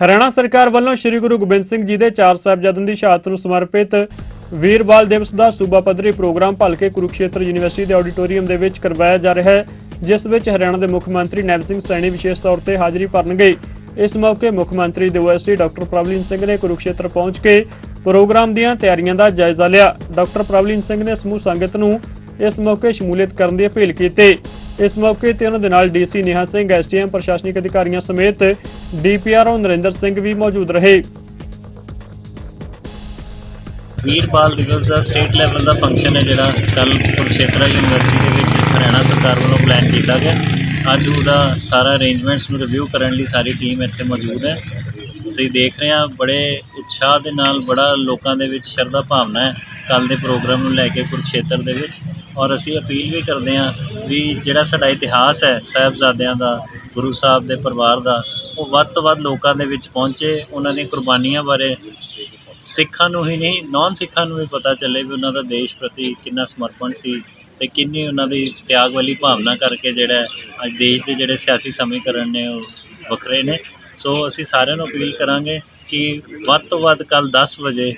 ਹਰਿਆਣਾ ਸਰਕਾਰ ਵੱਲੋਂ ਸ੍ਰੀ ਗੁਰੂ ਗੋਬਿੰਦ ਸਿੰਘ ਜੀ ਦੇ ਚਾਰ ਸਾਹਿਬਜ਼ਾਦਿਆਂ ਦੀ ਸ਼ਹਾਦਤ ਨੂੰ ਸਮਰਪਿਤ ਵੀਰਬਾਲ ਦਿਵਸ ਦਾ ਸੂਬਾ ਪੱਧਰੀ ਪ੍ਰੋਗਰਾਮ ਭਲਕੇ ਕੁਰੂਕਸ਼ੇਤਰ ਯੂਨੀਵਰਸਿਟੀ ਦੇ ਆਡੀਟੋਰੀਅਮ ਦੇ ਵਿੱਚ ਕਰਵਾਇਆ ਜਾ ਰਿਹਾ ਹੈ, ਜਿਸ ਵਿੱਚ ਹਰਿਆਣਾ ਦੇ ਮੁੱਖ ਮੰਤਰੀ ਨੈਬ ਸਿੰਘ ਸੈਣੀ ਵਿਸ਼ੇਸ਼ ਤੌਰ ਤੇ ਹਾਜ਼ਰੀ ਭਰਨਗੇ। ਇਸ ਮੌਕੇ ਮੁੱਖ ਮੰਤਰੀ ਦੇ ਓਐਸਡੀ ਡਾਕਟਰ ਪ੍ਰਭਲੀਨ ਸਿੰਘ ਨੇ ਕੁਰੂਕਸ਼ੇਤਰ ਪਹੁੰਚ ਕੇ ਪ੍ਰੋਗਰਾਮ ਦੀਆਂ ਤਿਆਰੀਆਂ ਦਾ ਜਾਇਜ਼ਾ ਲਿਆ। ਡਾਕਟਰ ਪ੍ਰਭਲੀਨ ਸਿੰਘ ਨੇ ਸਮੂਹ ਸੰਗਤ ਨੂੰ ਇਸ ਮੌਕੇ ਸ਼ਮੂਲੀਅਤ ਕਰਨ ਦੀ ਅਪੀਲ ਕੀਤੀ। ਇਸ ਮੌਕੇ ਤੇ ਉਹਨਾਂ ਦੇ ਨਾਲ ਡੀਸੀ ਨੇਹਾ ਸਿੰਘ ਐਸਟੀਐਮ ਪ੍ਰਸ਼ਾਸਨਿਕ ਅਧਿਕਾਰੀਆਂ ਸਮੇਤ ਡੀਪੀਆਰਓ ਨਰਿੰਦਰ ਸਿੰਘ ਵੀ ਮੌਜੂਦ ਰਹੇ। ਵੀਰਪਾਲ ਦਿਵਸ ਦਾ ਸਟੇਟ ਲੈਵਲ ਦਾ ਫੰਕਸ਼ਨ ਹੈ ਜਿਹੜਾ ਕੱਲ ਕੁਰਕਸ਼ੇਤਰਾ ਯੂਨੀਵਰਸਿਟੀ ਦੇ ਵਿੱਚ ਹਰਿਆਣਾ ਸਰਕਾਰ ਵੱਲੋਂ ਪਲਾਨ ਕੀਤਾ ਗਿਆ। ਅੱਜ ਉਹਦਾ ਸਾਰਾ ਅਰੇਂਜਮੈਂਟਸ ਨੂੰ ਰਿਵਿਊ ਕਰਨ ਲਈ ਸਾਰੀ ਟੀਮ ਇੱਥੇ ਮੌਜੂਦ ਹੈ। ਅਸੀਂ ਦੇਖ ਰਹੇ ਹਾਂ ਬੜੇ ਉਤਸ਼ਾਹ ਦੇ ਨਾਲ ਬੜਾ ਲੋਕਾਂ ਦੇ ਵਿੱਚ ਸ਼ਰਧਾ ਭਾਵਨਾ ਹੈ ਕੱਲ ਦੇ ਪ੍ਰੋਗਰਾਮ ਨੂੰ ਲੈ ਕੇ ਕੁਰਕਸ਼ੇਤਰ ਦੇ ਵਿੱਚ। ਔਰ ਅਸੀਂ ਅਪੀਲ ਵੀ ਕਰਦੇ ਹਾਂ ਵੀ ਜਿਹੜਾ ਸਾਡਾ ਇਤਿਹਾਸ ਹੈ ਸਾਹਿਬਜ਼ਾਦਿਆਂ ਦਾ, ਗੁਰੂ ਸਾਹਿਬ ਦੇ ਪਰਿਵਾਰ ਦਾ, ਉਹ ਵੱਧ ਤੋਂ ਵੱਧ ਲੋਕਾਂ ਦੇ ਵਿੱਚ ਪਹੁੰਚੇ, ਉਹਨਾਂ ਦੀਆਂ ਕੁਰਬਾਨੀਆਂ ਬਾਰੇ ਸਿੱਖਾਂ ਨੂੰ ਹੀ ਨਹੀਂ ਨਾਨ ਸਿੱਖਾਂ ਨੂੰ ਵੀ ਪਤਾ ਚੱਲੇ ਵੀ ਉਹਨਾਂ ਦਾ ਦੇਸ਼ ਪ੍ਰਤੀ ਕਿੰਨਾ ਸਮਰਪਣ ਸੀ ਤੇ ਕਿੰਨੀ ਉਹਨਾਂ ਦੀ ਤਿਆਗ ਵਾਲੀ ਭਾਵਨਾ ਕਰਕੇ ਜਿਹੜਾ ਅੱਜ ਦੇਸ਼ ਦੇ ਜਿਹੜੇ ਸਿਆਸੀ ਸਮੀਕਰਨ ਨੇ ਉਹ ਵੱਖਰੇ ਨੇ। ਸੋ ਅਸੀਂ ਸਾਰਿਆਂ ਨੂੰ ਅਪੀਲ ਕਰਾਂਗੇ ਕਿ ਵੱਧ ਤੋਂ ਵੱਧ ਕੱਲ 10 ਵਜੇ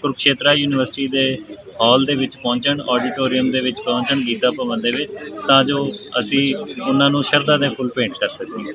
ਕੁਰਕਸ਼ੇਤਰਾ ਯੂਨੀਵਰਸਿਟੀ ਦੇ ਹਾਲ ਦੇ ਵਿੱਚ ਪਹੁੰਚਣ ਆਡੀਟੋਰੀਅਮ ਦੇ ਵਿੱਚ ਪਹੁੰਚਣ, ਗੀਤਾ ਭਵਨ ਦੇ ਵਿੱਚ, ਤਾਂ ਜੋ ਅਸੀਂ ਉਹਨਾਂ ਨੂੰ ਸ਼ਰਧਾ ਦੇ ਫੁੱਲ ਭੇਂਟ ਕਰ ਸਕੀਏ।